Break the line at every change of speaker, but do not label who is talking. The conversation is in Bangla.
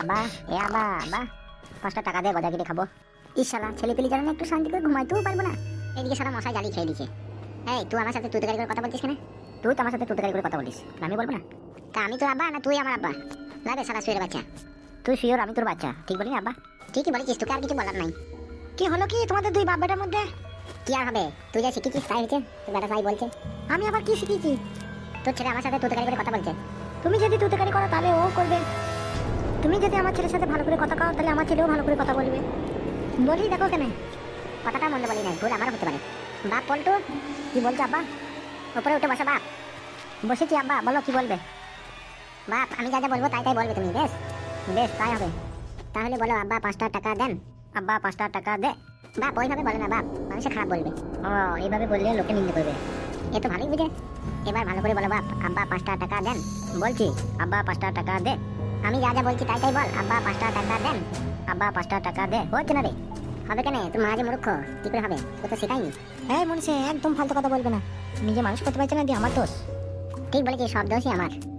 আবা এ আবা আবা পাঁচটা টাকা দিয়ে গজা কেটে খাব। ইশালা ছেলে পেলে জানে একটু শান্তি করে ঘুমাইতেও পারব না। এদিকে সারা মশাই জ্বালিয়ে খেয়ে দিচ্ছে এই, তুই আমার সাথে তুতকারি করে কথা বলছিস কেন? তুই তো আমার সাথে তুতকারি করে কথা বলিস আমি বলব না? তা আমি তোর আব্বা না তুই আমার আব্বা? না রে সারা শুয়ের বাচ্চা। তুই শুয়োর, আমি তোর বাচ্চা, ঠিক বলি আব্বা? ঠিকই বলেছিস, তোকে আর কিছু বলার নাই। কি হলো কি তোমাদের দুই বাপ মধ্যে? কি আর হবে? তুই যা শিখেছিস তাই হয়েছে, তোর বেটা তাই বলছে। আমি আবার কি শিখেছি? তোর ছেলে আমার সাথে তুতকারি করে কথা বলছে। তুমি যদি তুতকারি করো তাহলে ও করবে। তুমি যদি আমার ছেলের সাথে ভালো করে কথা কও, তাহলে আমার ছেলেও ভালো করে কথা বলবে। বলি দেখো কেন? কথাটা মনে বলি নাই, ভুল আমারও হতে পারে। বাপ পল্টু, কি বলছো আব্বা? উপরে উঠে বসো বাপ। বসেছি আব্বা, বলো কি বলবে? বাপ, আমি যা যা বলব তাই তাই বলবে তুমি, বেশ? বেশ, তাই হবে। তাহলে বলো আব্বা, পাঁচটা টাকা দেন। আব্বা, পাঁচটা টাকা দে। বাপ, ওইভাবে বলে না বাপ, মানুষে খারাপ বলবে। ও, এইভাবে বললে লোকে নিন্দে করবে। এ তো ভালোই বুঝে। এবার ভালো করে বলো বাপ, আব্বা, পাঁচটা টাকা দেন। বলছি, আব্বা, পাঁচটা টাকা দে। আমি যা যা বলছি তাই তাই বল। আব্বা পাঁচটা টাকা দেন। আব্বা পাঁচটা টাকা দে। হচ্ছে না রে? হবে কেন? তুমি মা যে মূর্খ। কি করে হবে? তো তো শেখাইনি হ্যাঁ মনীষে একদম ফালতু কথা বলবে না। নিজে মানুষ করতে পারছে না দিয়ে আমার দোষ। ঠিক বলেছি সব দোষই আমার।